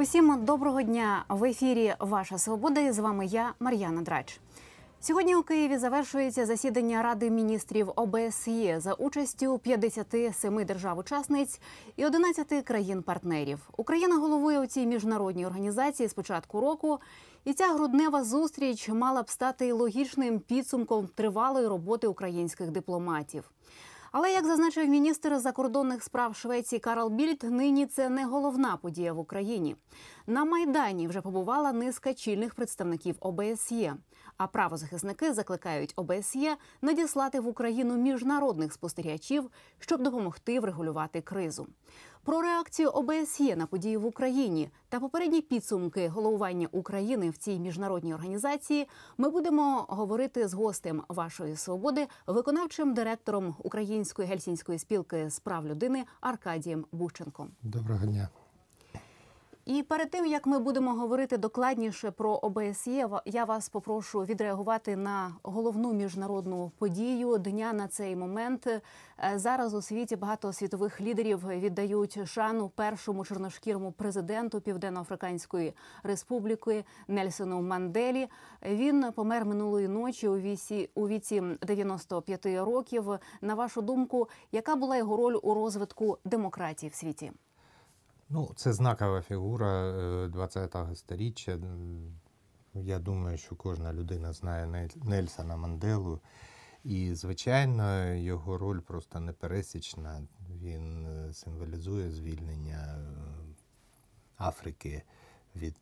Усім доброго дня в ефірі Ваша Свобода. І з вами я, Мар'яна Драч. Сьогодні у Києві завершується засідання Ради міністрів ОБСЄ за участю 57 держав-учасниць і 11 країн-партнерів. Україна головує у цій міжнародній організації з початку року, і ця груднева зустріч мала б стати логічним підсумком тривалої роботи українських дипломатів. Але як зазначив міністр закордонних справ Швеції Карл Більд, нині це не головна подія в Україні. На майдані вже побувала низка чільних представників ОБСЄ. А правозахисники закликають ОБСЄ надіслати в Україну міжнародних спостерігачів, щоб допомогти врегулювати кризу. Про реакцію ОБСЄ на події в Україні та попередні підсумки головування України в цій міжнародній організації ми будемо говорити з гостем вашої свободи, виконавчим директором Української гельсінської спілки з прав людини Аркадієм Бущенком. Доброго дня. І перед тим як ми будемо говорити докладніше про ОБСЄ, я вас попрошу відреагувати на головну міжнародну подію дня на цей момент. Е, зараз у світі багато світових лідерів віддають шану першому чорношкірому президенту Південно-Африканської Республіки Нельсону Манделі. Він помер минулої ночі у віці у віці 95 років. На вашу думку, яка була його роль у розвитку демократії в світі? Ну, це знакова фігура 20-го сторіччя. Я думаю, що кожна людина знає Нельсона Манделу. І, звичайно, його роль просто непересічна. Він е, символізує звільнення е, Африки від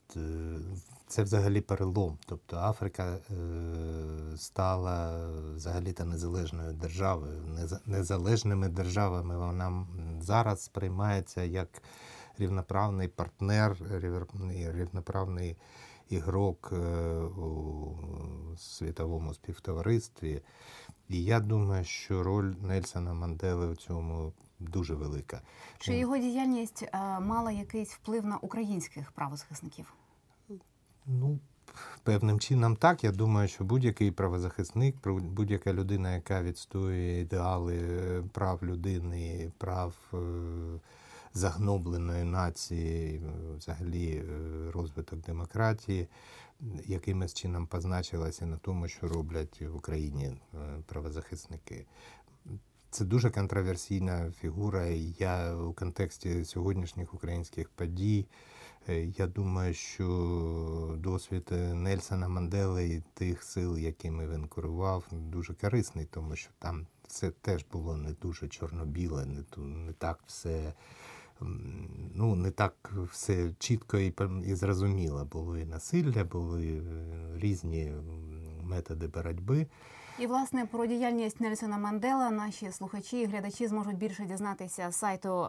це взагалі перелом. Тобто Африка стала взагалі-то незалежною державою. Незалежними державами вона зараз сприймається як рівноправний партнер, рівноправний ігрок е, у світовому співтоваристві. І я думаю, що роль Нельсона Мандели в цьому дуже велика. Чи його діяльність е, мала якийсь вплив на українських правозахисників? Ну, певним чином так. Я думаю, що будь-який правозахисник, будь-яка людина, яка відстоює ідеали е, прав людини, прав загнобленої нації, взагалі е, розвиток демократії, якимось чином позначилася на тому, що роблять в Україні е, правозахисники. Це дуже контроверсійна фігура. Я у контексті сьогоднішніх українських подій. Е, я думаю, що досвід Нельсона Мандели і тих сил, якими він керував, дуже корисний, тому що там все теж було не дуже чорно-біле, не так все ну, не так все чітко і і зрозуміло. Були насилля, були е, різні методи боротьби. І власне про діяльність Нельсона Мандела наші слухачі і глядачі зможуть більше дізнатися з сайту.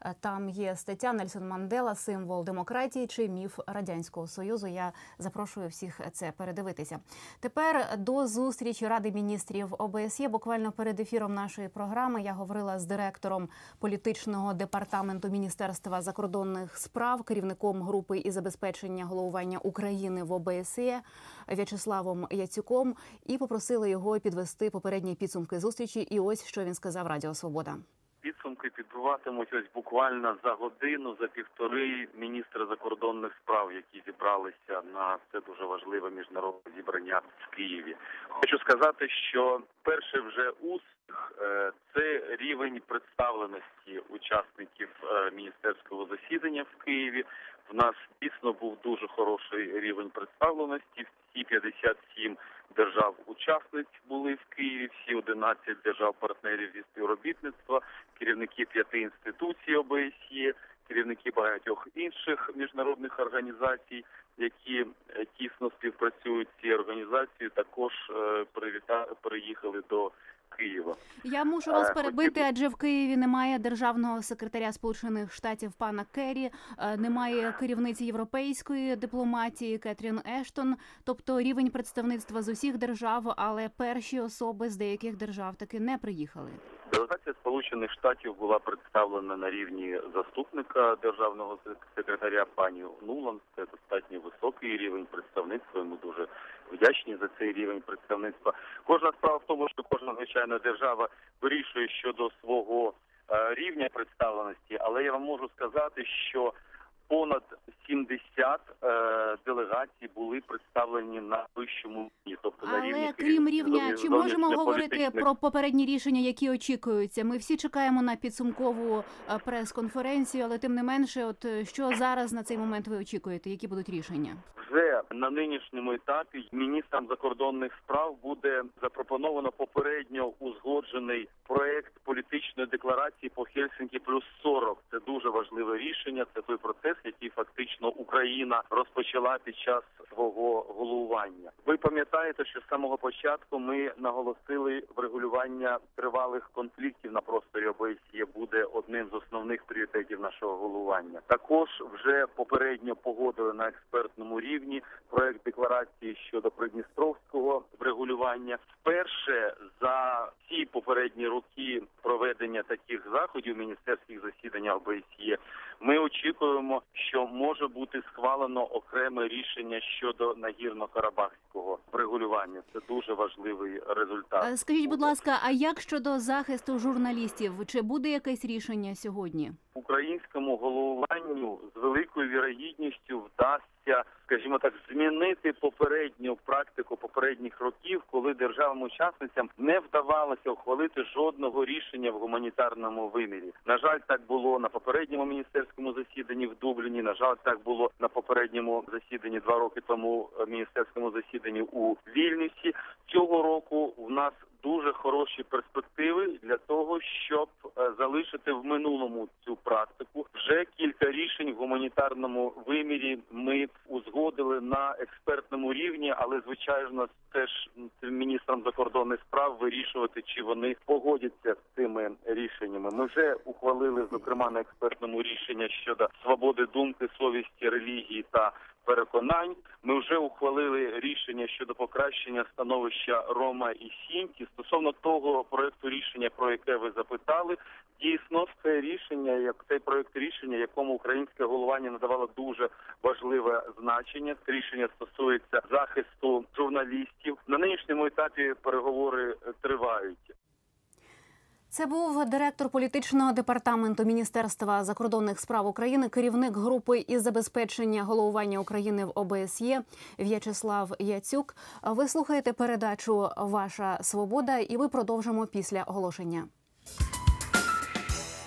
Е, там є стаття Нельсон Мандела, символ демократії чи міф радянського союзу. Я запрошую всіх це передивитися. Тепер до зустрічі ради міністрів ОБСЄ. Буквально перед ефіром нашої програми я говорила з директором політичного департаменту Міністерства закордонних справ, керівником групи і забезпечення головування України в ОБСЄ В'ячеславом. Яцюком і попросили його підвести попередні підсумки зустрічі. І ось що він сказав Радіо Свобода. Підсумки підбиватимуть ось буквально за годину, за півтори міністри закордонних справ, які зібралися на це дуже важливе міжнародне зібрання в Києві. Хочу сказати, що перший вже успіх е, це рівень представленості учасників е, міністерського засідання в Києві. В нас дійсно був дуже хороший рівень представленості. Всі 57 держав-учасниць були в Києві, всі 11 держав-партнерів зі співробітництва, керівники п'яти інституцій ОБСЄ, керівники багатьох інших міжнародних організацій, які е, тісно співпрацюють з цією організацією, також е, приїхали до Києва. Я мушу вас е, перебити, адже в Києві немає державного секретаря Сполучених Штатів пана Керрі, е, немає керівниці європейської дипломатії Кетрін Ештон, тобто рівень представництва з усіх держав, але перші особи з деяких держав таки не приїхали. Делегація Сполучених Штатів була представлена на рівні заступника державного секретаря пані Нулан. Це достатньо високий рівень представництва. Йому дуже вдячні за цей рівень представництва. Кожна справа в тому, що кожна звичайна держава вирішує щодо свого е, рівня представленості, але я вам можу сказати, що понад 70 е, делегацій були представлені на вищому рівні, тобто на рівні Але крім рівня, чи можемо говорити про попередні рішення, які очікуються? Ми всі чекаємо на підсумкову е, прес-конференцію, але тим не менше, от е, що зараз на цей момент ви очікуєте? Які будуть рішення? Вже на нинішньому етапі міністрам закордонних справ буде запропоновано попередньо узгоджений проект політичної декларації по Хельсинкі плюс 40. Це дуже важливе рішення. Це той процес, який фактично Україна розпочала під час свого головування. Ви пам'ятаєте, що з самого початку ми наголосили врегулювання тривалих конфліктів на просторі ОБСЄ буде одним з основних пріоритетів нашого головування. Також вже попередньо погодили на експертному рівні проект декларації щодо придністровського врегулювання. Вперше за всі попередні роки проведення таких заходів міністерських засідань ОБСЄ ми очікуємо, що може бути схвалено окреме рішення щодо нагірно-карабахського врегулювання. Це дуже важливий результат. Е, Скажіть, будь ласка, а як щодо захисту журналістів? Чи буде якесь рішення сьогодні? Українському головуванню з великою вірогідністю вдасться, скажімо так, змінити попередню практику попередніх років, коли державам-учасницям не вдавалося ухвалити жодного рішення в гуманітарному вимірі. На жаль, так було на попередньому міністерському засіданні в Дубліні. На жаль, так було на попередньому засіданні два роки тому е, міністерському засіданні у Вільнюсі. Цього року в нас дуже хороші перспективи для того, щоб е, залишити в минулому цю практику. Вже кілька рішень в гуманітарному вимірі ми узгодили на експертному рівні, але звичайно теж цим міністрам закордонних справ вирішувати, чи вони погодяться з цими рішеннями. Ми вже ухвалили зокрема на експертному рішення щодо свободи думки, совісті, релігії та переконань. Ми вже ухвалили рішення щодо покращення становища Рома і Сінті. Стосовно того проекту рішення, про яке ви запитали, дійсно це рішення, як цей проект рішення, якому українське головування надавало дуже важливе значення. Це рішення стосується захисту журналістів. На нинішньому етапі переговори тривають. Це був директор політичного департаменту Міністерства закордонних справ України, керівник групи із забезпечення головування України в ОБСЄ В'ячеслав Яцюк. Ви слухаєте передачу Ваша свобода, і ми продовжимо після оголошення.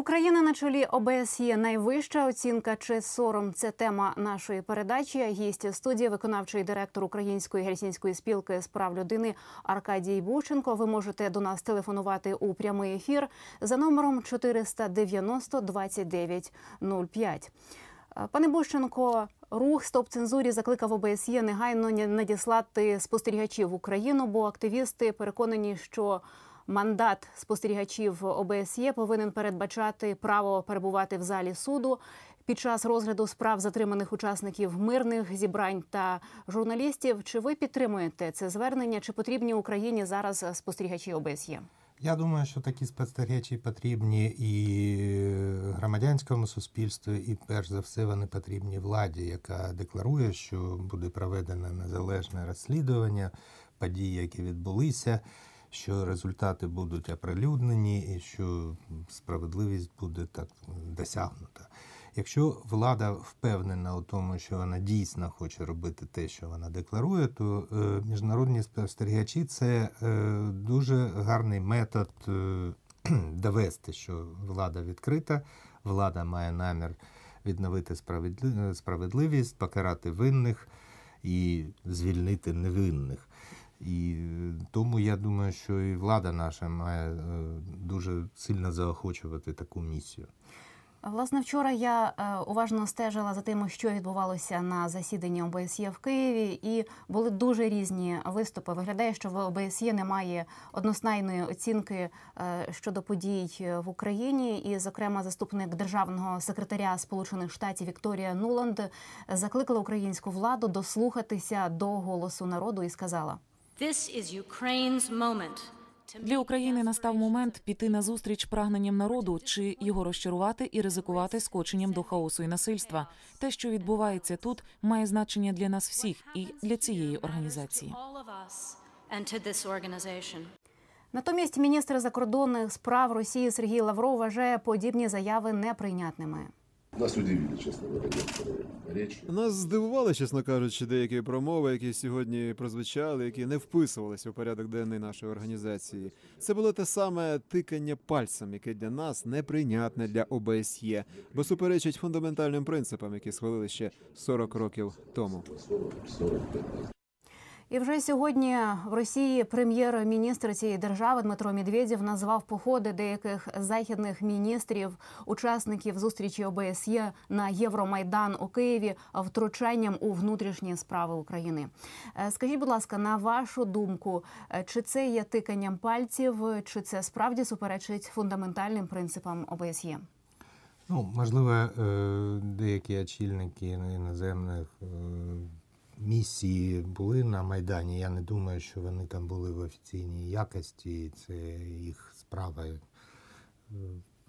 Україна на чолі ОБСЄ найвища оцінка чи сором. Це тема нашої передачі. Гість студії, виконавчий директор Української гельсінської спілки з прав людини Аркадій Бученко. Ви можете до нас телефонувати у прямий ефір за номером 490 29 05. Пане Бущенко, рух стоп цензурі закликав ОБСЄ негайно надіслати спостерігачів в Україну, бо активісти переконані, що мандат спостерігачів ОБСЄ повинен передбачати право перебувати в залі суду під час розгляду справ затриманих учасників мирних зібрань та журналістів. Чи ви підтримуєте це звернення? Чи потрібні Україні зараз спостерігачі ОБСЄ? Я думаю, що такі спостерігачі потрібні і громадянському суспільству, і перш за все вони потрібні владі, яка декларує, що буде проведено незалежне розслідування подій, які відбулися, що результати будуть оприлюднені, і що справедливість буде так досягнута. Якщо влада впевнена у тому, що вона дійсно хоче робити те, що вона декларує, то е, міжнародні спостерігачі це е, дуже гарний метод е, довести, що влада відкрита, влада має намір відновити справедливість, покарати винних і звільнити невинних. І е, тому я думаю, що і влада наша має е, дуже сильно заохочувати таку місію. Власне, вчора я е, уважно стежила за тим, що відбувалося на засіданні ОБСЄ в Києві, і були дуже різні виступи. Виглядає, що в ОБСЄ немає одностайної оцінки щодо подій в Україні. І, зокрема, заступник державного секретаря Сполучених Штатів Вікторія Нуланд закликала українську владу дослухатися до голосу народу і сказала. This is Ukraine's moment Для України настав момент піти на зустріч прагненням народу чи його розчарувати і ризикувати скоченням до хаосу і насильства. Те, що відбувається тут, має значення для нас всіх і для цієї організації. Натомість міністр закордонних справ Росії Сергій Лавров вважає подібні заяви неприйнятними. Нас удивили, честно говоря. Нас здивували, чесно кажучи, деякі промови, які сьогодні прозвучали, які не вписувалися у порядок денний нашої організації. Це було те саме тикання пальцем, яке для нас неприйнятне для ОБСЄ, бо суперечить фундаментальним принципам, які схвалили ще 40 років тому. 40, 45 лет. І вже сьогодні в Росії прем'єр-міністр цієї держави Дмитро Медведєв назвав походи деяких західних міністрів, учасників зустрічі ОБСЄ на Євромайдан у Києві втручанням у внутрішні справи України. Е, Скажіть, будь ласка, на вашу думку, е, чи це є тиканням пальців, чи це справді суперечить фундаментальним принципам ОБСЄ? Ну, можливо, е, деякі очільники іноземних е, місій були на Майдані. Я не думаю, що вони там були в офіційній якості. Це їх справа.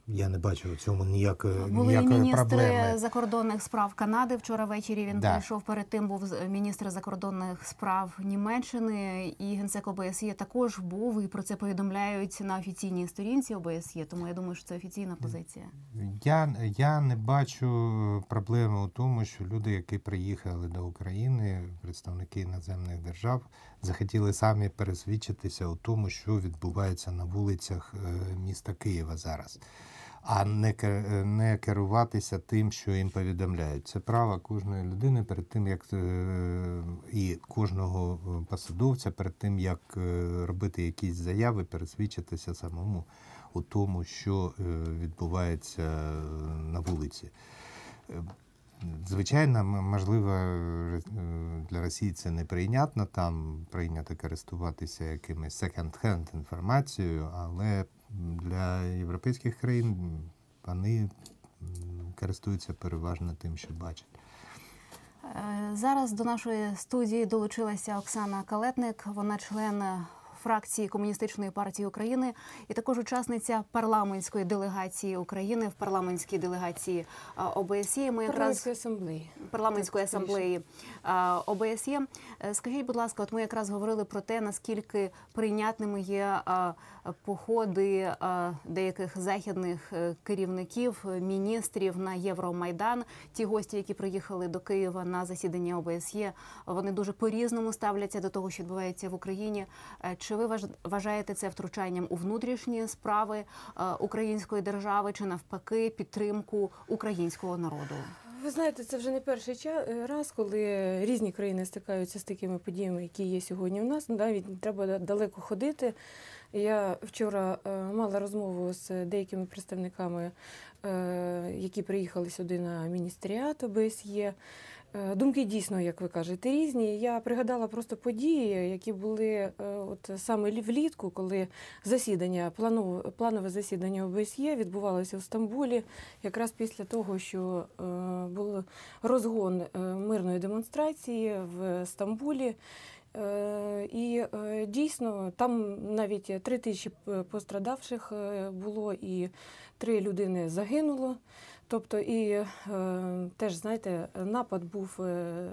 Я не бачу в цьому ніякої, Були ніякої міністри проблеми. закордонних справ Канади. Вчора ввечері він Да. прийшов. Перед тим був міністр закордонних справ Німеччини і генсек ОБСЄ також був і про це повідомляють на офіційній сторінці ОБСЄ. Тому я думаю, що це офіційна позиція. Я, я не бачу проблеми у тому, що люди, які приїхали до України, представники іноземних держав, захотіли самі пересвідчитися у тому, що відбувається на вулицях е, міста Києва зараз, а не, ке- не керуватися тим, що їм повідомляють. Це право кожної людини перед тим, як е, і кожного е, посадовця перед тим, як е, робити якісь заяви, пересвідчитися самому у тому, що е, відбувається е, на вулиці. Е, Звичайно, можливо, е, для Росії це неприйнятно, там прийнято користуватися якимось second-hand інформацією, але для європейських країн вони користуються переважно тим, що бачать. Е, Зараз до нашої студії долучилася Оксана Калетник. Вона член фракції Комуністичної партії України і також учасниця парламентської делегації України в парламентській делегації ОБСЄ. Ми якраз асамблеї. парламентської асамблеї ОБСЄ. Е, Скажіть, будь ласка, от ми якраз говорили про те, наскільки прийнятними є походи деяких західних е, керівників, е, міністрів на Євромайдан. Ті гості, які приїхали до Києва на засідання ОБСЄ, вони дуже по-різному ставляться до того, що відбувається в Україні. Е, Чи ви важ- вважаєте це втручанням у внутрішні справи е, української держави, чи навпаки підтримку українського народу? Ви знаєте, це вже не перший ча- раз, коли різні країни стикаються з такими подіями, які є сьогодні в нас. Навіть треба далеко ходити. Я вчора е, мала розмову з деякими представниками, е, які приїхали сюди на міністріат ОБСЄ. Е, Думки дійсно, як ви кажете, різні. Я пригадала просто події, які були е, от саме влітку, коли засідання, планове, засідання ОБСЄ відбувалося в Стамбулі, якраз після того, що е, був розгон мирної демонстрації в Стамбулі. І дійсно там навіть три тисячі пострадавших було, і три людини загинуло. Тобто, і е, теж знаєте, напад був е, е,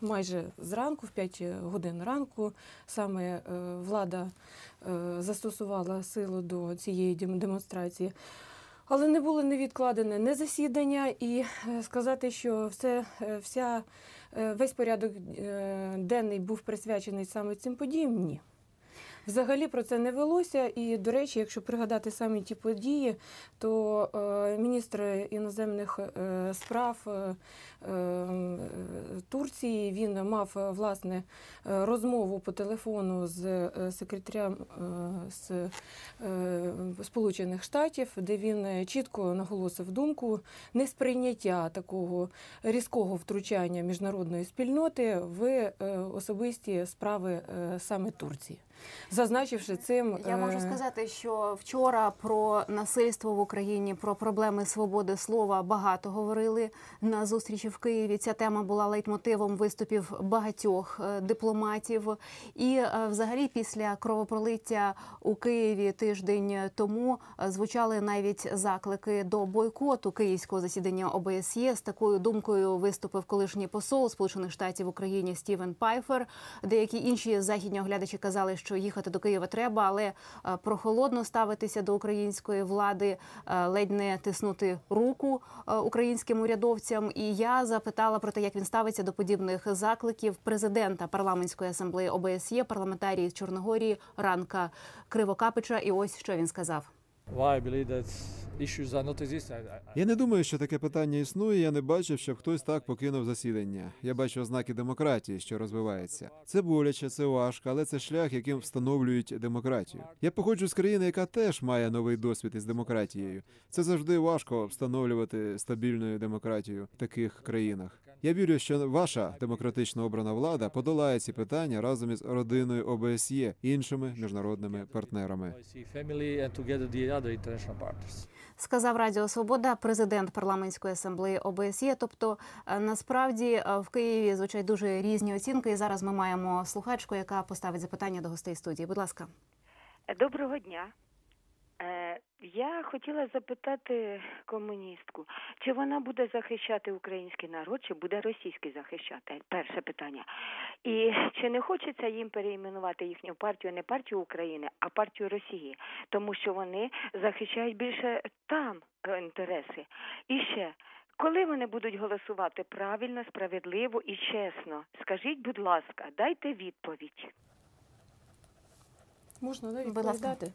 майже зранку, в 5 годин ранку. Саме е, влада е, застосувала силу до цієї дем- демонстрації. Але не було не відкладене не засідання, і е, сказати, що все, е, вся, весь порядок денний був присвячений саме цим подіям, ні. Взагалі про це не велося. І, до речі, якщо пригадати самі ті події, то е, міністр іноземних е, справ е, е, Турції. Він мав е, власне е, розмову по телефону з секретарем з Сполучених Штатів, де він чітко наголосив думку несприйняття такого різкого втручання міжнародної спільноти в особисті справи саме Турції, зазначивши цим Я можу е, сказати, що вчора про насильство в Україні, про проблеми свободи слова багато говорили на зустрічі в Києві. Ця тема була лейтмотивом виступів багатьох е, дипломатів. І е, взагалі після кровопролиття у Києві тиждень тому звучали навіть заклики до бойкоту київського засідання ОБСЄ. З такою думкою виступив колишній посол Сполучених Штатів в Україні Стівен Пайфер. Деякі інші західні оглядачі казали, що їхати до Києва треба, але е, прохолодно ставитися до української влади, е, ледь не тиснути руку е, українським урядовцям. І я запитала про те, як він ставиться до подібних закликів президента парламентської асамблеї ОБСЄ, парламентарії Чорногорії Ранка Кривокапича. І ось що він сказав. Я не думаю, що таке питання існує. Я не бачив, щоб хтось так покинув засідання. Я бачу ознаки демократії, що розвивається. Це боляче, це важко, але це шлях, яким встановлюють демократію. Я походжу з країни, яка теж має новий досвід із демократією. Це завжди важко встановлювати стабільну демократію в таких країнах. Я вірю, що ваша демократично обрана влада подолає ці питання разом із родиною ОБСЄ іншими міжнародними партнерами. Сказав Радіо Свобода, президент парламентської асамблеї ОБСЄ. Тобто, е, насправді е, в Києві звучать дуже різні оцінки. І зараз ми маємо слухачку, яка поставить запитання до гостей студії. Будь ласка. Доброго дня. Е, Я хотіла запитати комуністку, чи вона буде захищати український народ, чи буде російський захищати? Перше питання. І чи не хочеться їм переіменувати їхню партію не партію України, а партію Росії, тому що вони захищають більше там інтереси. І ще. Коли вони будуть голосувати правильно, справедливо і чесно, скажіть, будь ласка, дайте відповідь. Можна да, Будь ласка. відповідати?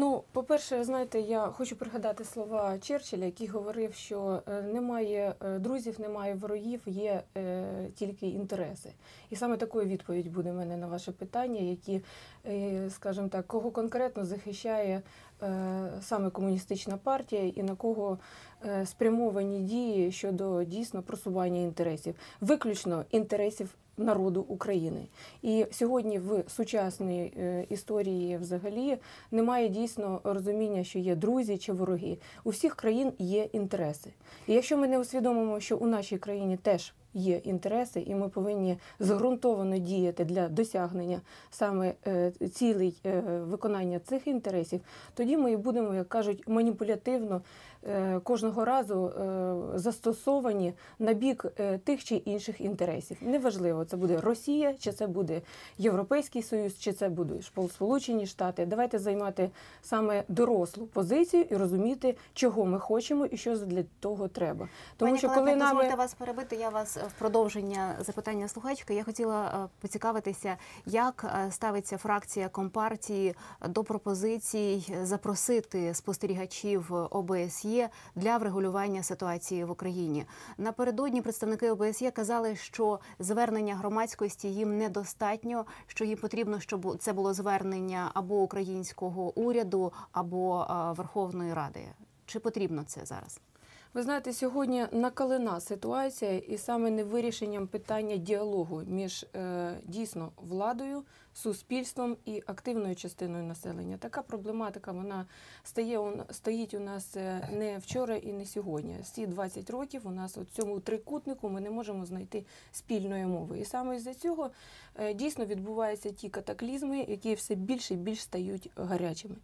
Ну, по-перше, знаєте, я хочу пригадати слова Черчилля, який говорив, що е, немає е, друзів, немає ворогів, є е, тільки інтереси. І саме такою відповідь буде в мене на ваше питання, які, е, скажімо так, кого конкретно захищає е, саме комуністична партія і на кого спрямовані дії щодо дійсно просування інтересів, виключно інтересів народу України. І сьогодні в сучасній е, історії взагалі немає дійсно розуміння, що є друзі чи вороги. У всіх країн є інтереси. І якщо ми не усвідомимо, що у нашій країні теж є інтереси, і ми повинні зґрунтовано діяти для досягнення саме е, цілей е, виконання цих інтересів, тоді ми будемо, як кажуть, маніпулятивно е, кожного разу е, застосовані на бік е, тих чи інших інтересів. Неважливо, це буде Росія, чи це буде Європейський Союз, чи це будуть Шпол- Сполучені Штати. Давайте займати саме дорослу позицію і розуміти, чого ми хочемо і що для того треба. Тому Пані що коли нами дозвольте вас перебити, я вас е, в продовження запитання слухачки. Я хотіла е, поцікавитися, як е, ставиться фракція компартії до пропозицій запросити спостерігачів ОБСЄ для врегулювання ситуації в Україні. Напередодні представники ОБСЄ казали, що звернення громадськості їм недостатньо, що їм потрібно, щоб це було звернення або українського уряду, або Верховної Ради. Чи потрібно це зараз? Ви знаєте, сьогодні накалена ситуація, і саме не вирішенням питання діалогу між е, дійсно владою, суспільством і активною частиною населення. Така проблематика вона стає стоїть у нас е, не вчора і не сьогодні. Всі 20 років у нас у цьому трикутнику ми не можемо знайти спільної мови. І саме із-за цього е, дійсно відбуваються ті катаклізми, які все більше і більш стають гарячими.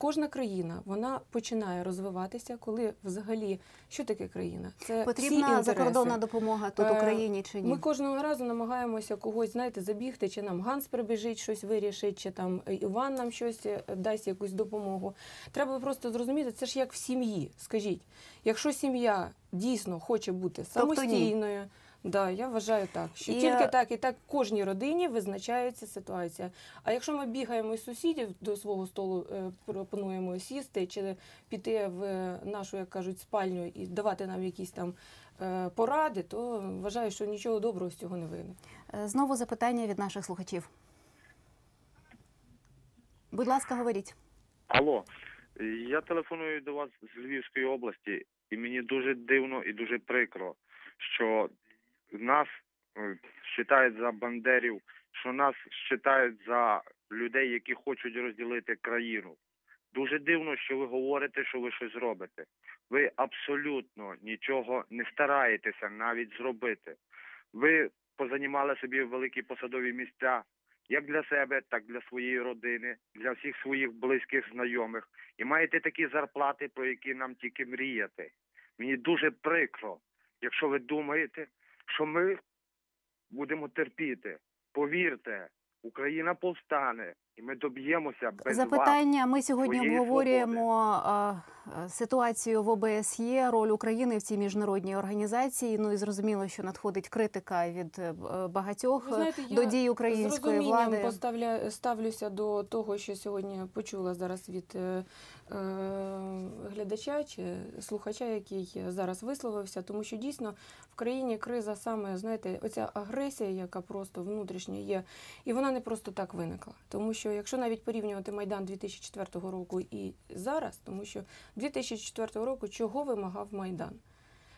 Кожна країна вона починає розвиватися, коли взагалі що таке країна? Це Потрібна інтереси. закордонна допомога тут Е, Україні чи ні? Ми кожного разу намагаємося когось, знаєте, забігти, чи нам Ганс прибіжить, щось вирішить, чи там е, Іван нам щось е, дасть якусь допомогу. Треба просто зрозуміти, це ж як в сім'ї. Скажіть, якщо сім'я дійсно хоче бути Тобто самостійною. Да, я вважаю так. Що І- тільки так і так в кожній родині визначається ситуація. А якщо ми бігаємо із сусідів до свого столу, е, пропонуємо сісти чи піти в е, нашу, як кажуть, спальню і давати нам якісь там е, поради, то вважаю, що нічого доброго з цього не вийде. Знову запитання від наших слухачів. Будь ласка, говоріть. Алло, я телефоную до вас з Львівської області, і мені дуже дивно і дуже прикро, що нас е, вважають за бандерів, що нас вважають за людей, які хочуть розділити країну. Дуже дивно, що ви говорите, що ви щось робите. Ви абсолютно нічого не стараєтеся навіть зробити. Ви позанімали собі великі посадові місця, як для себе, так для своєї родини, для всіх своїх близьких знайомих. І маєте такі зарплати, про які нам тільки мріяти. Мені дуже прикро, якщо ви думаєте, що ми будемо терпіти. Повірте, Україна повстане, і ми доб'ємося без вас. Запитання. Ми сьогодні обговорюємо ситуацію в ОБСЄ, роль України в цій міжнародній організації. Ну і зрозуміло, що надходить критика від е, багатьох Ви знаєте, до дій з української розумінням влади. поставля, ставлюся до того, що сьогодні почула зараз від е, е, глядача чи слухача, який зараз висловився, тому що дійсно в країні криза саме, знаєте, оця агресія, яка просто внутрішня є, і вона не просто так виникла. Тому що якщо навіть порівнювати Майдан 2004 року і зараз, тому що 2004 року чого вимагав Майдан?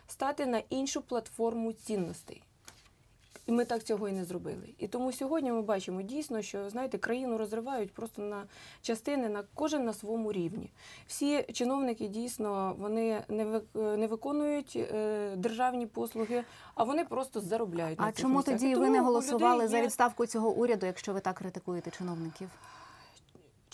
Стати на іншу платформу цінностей. І ми так цього і не зробили. І тому сьогодні ми бачимо дійсно, що знаєте, країну розривають просто на частини, на кожен на своєму рівні. Всі чиновники дійсно вони не не виконують е, державні послуги, а вони просто заробляють. на А цих чому місцях. тоді І ви тому не голосували людей за відставку цього уряду, якщо ви так критикуєте чиновників?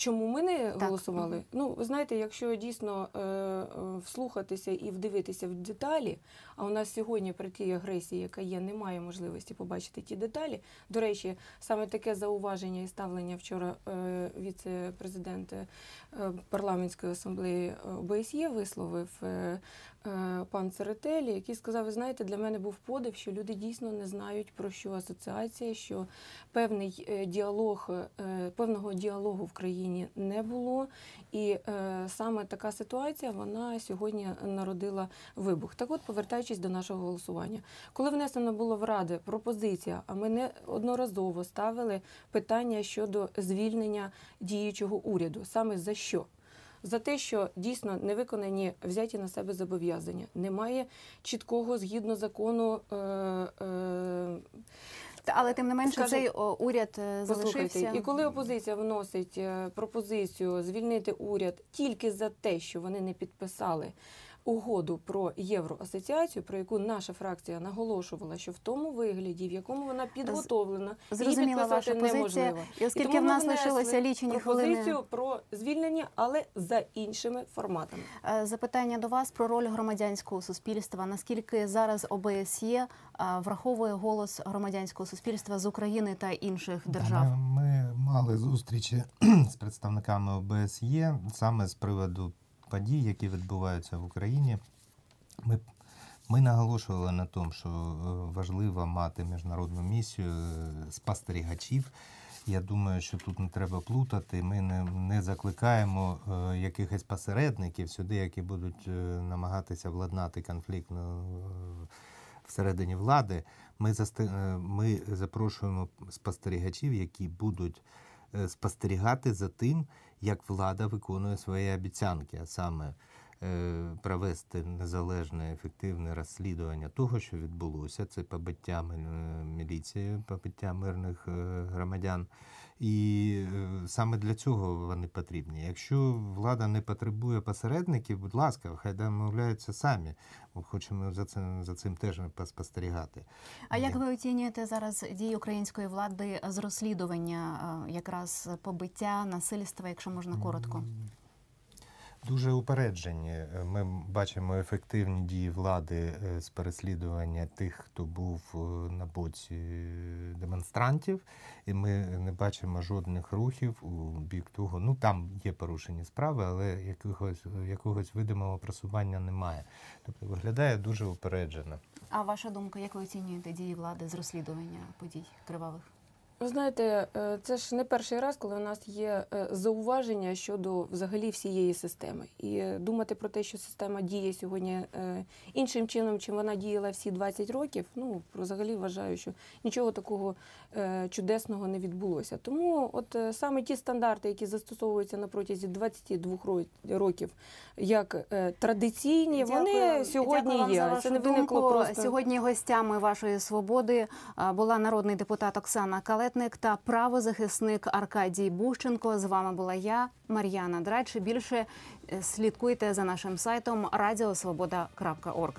Чому ми не Так. голосували? Ну, ви знаєте, якщо дійсно е, е, вслухатися і вдивитися в деталі, а у нас сьогодні при тій агресії, яка є, немає можливості побачити ті деталі. До речі, саме таке зауваження і ставлення вчора е, віце-президент е, парламентської асамблеї ОБСЄ висловив е, е, пан Церетелі, який сказав: ви знаєте, для мене був подив, що люди дійсно не знають про що асоціація, що певний е, діалог, е, певного діалогу в країні не було. І е, саме така ситуація вона сьогодні народила вибух. Так от, повертаючись до нашого голосування, коли внесено було в Ради пропозиція, а ми не одноразово ставили питання щодо звільнення діючого уряду, саме за що? За те, що дійсно не виконані взяті на себе зобов'язання, немає чіткого згідно закону е, е, Але тим не менше, Скажи- цей уряд е, залишився. і коли опозиція вносить е, пропозицію звільнити уряд тільки за те, що вони не підписали угоду про євроасоціацію, про яку наша фракція наголошувала, що в тому вигляді, в якому вона підготовлена, її Зрозуміла ваша позиція. неможливо. І оскільки тому в нас лишилося лічені пропозицію хвилини. про звільнення, але за іншими форматами. Е, Запитання до вас про роль громадянського суспільства. Наскільки зараз ОБСЄ е, враховує голос громадянського суспільства з України та інших держав? Ми, ми мали зустрічі з представниками ОБСЄ саме з приводу подій, які відбуваються в Україні. Ми, ми наголошували на тому, що е, важливо мати міжнародну місію е, спостерігачів. Я думаю, що тут не треба плутати. Ми не, не закликаємо е, якихось посередників сюди, які будуть е, намагатися владнати конфлікт е, всередині влади. Ми, е, ми запрошуємо спостерігачів, які будуть спостерігати за тим, як влада виконує свої обіцянки, а саме провести незалежне ефективне розслідування того, що відбулося. Це побиття е, міліції, побиття мирних е, громадян. І е, саме для цього вони потрібні. Якщо влада не потребує посередників, будь ласка, хай домовляються самі. Ми хочемо за цим, за цим теж поспостерігати. А як ви оцінюєте зараз дії української влади з розслідування е, якраз побиття, насильства, якщо можна коротко? Дуже упереджені. Ми бачимо ефективні дії влади е, з переслідування тих, хто був е, на боці демонстрантів, і ми не бачимо жодних рухів у бік того. Ну там є порушені справи, але якогось, якогось видимого просування немає. Тобто виглядає дуже упереджено. А ваша думка, як ви оцінюєте дії влади з розслідування подій кривавих? Ви знаєте, е, це ж не перший раз, коли у нас є е, зауваження щодо взагалі всієї системи. І думати про те, що система діє сьогодні е, іншим чином, чим вона діяла всі 20 років, ну взагалі вважаю, що нічого такого чудесного не відбулося. Тому, от саме ті стандарти, які застосовуються на протязі 22 ро- років, як традиційні, вони сьогодні Дякую вам є. За Це не виникло думку. просто Сьогодні гостями вашої свободи була народний депутат Оксана Калетник та правозахисник Аркадій Бущенко. З вами була я, Мар'яна Драч. Більше е, слідкуйте за нашим сайтом радіосвобода.орг.